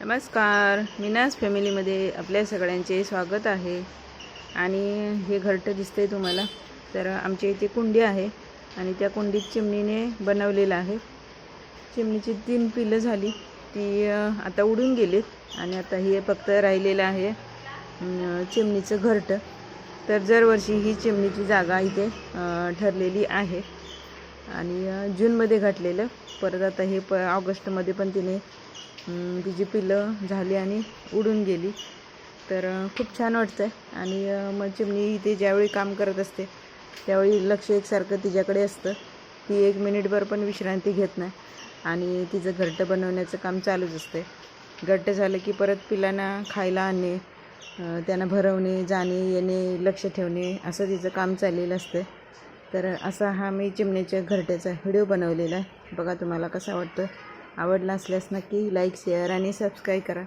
नमस्कार मीनास फॅमिलीमध्ये आपल्या सगळ्यांचे स्वागत आहे. आणि हे घरटं दिसतंय तुम्हाला. तर आमच्या इथे कुंडी आहे आणि त्या कुंडीत चिमणीने बनवलेलं आहे. चिमणीची तीन पिलं झाली. ती आता उडून गेलीत आणि आता हे फक्त राहिलेलं आहे चिमणीचं घरटं. तर दरवर्षी ही चिमणीची जागा इथे ठरलेली आहे. आणि जूनमध्ये घातलेलं. परत आता हे प ऑगस्टमध्ये पण तिने तिची पिलं झाली आणि उडून गेली. तर खूप छान वाटतं आहे आणि मग चिमणी इथे ज्यावेळी काम करत असते त्यावेळी लक्ष एकसारखं तिच्याकडे असतं ती एक मिनिटभर पण विश्रांती घेत नाही. आणि तिचं घरटं बनवण्याचं काम चालूच असते. घट्ट झालं की परत पिलांना खायला आणणे त्यांना भरवणे जाणे येणे लक्ष ठेवणे असं तिचं काम चाललेलं असतं. तर असा हा मी चिमण्याच्या घरट्याचा व्हिडिओ बनवलेला आहे. बघा तुम्हाला कसा वाटतं आवडला असल्यास नक्की लाईक शेअर आणि सबस्क्राईब करा.